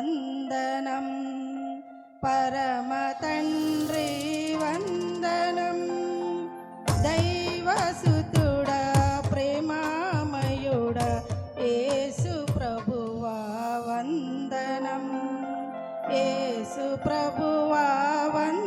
వందనం. పరమ తండ్రి వందనం. దైవసుతుడా ప్రేమామయుడ యేసు ప్రభువా వందనం. యేసు ప్రభువా వందనం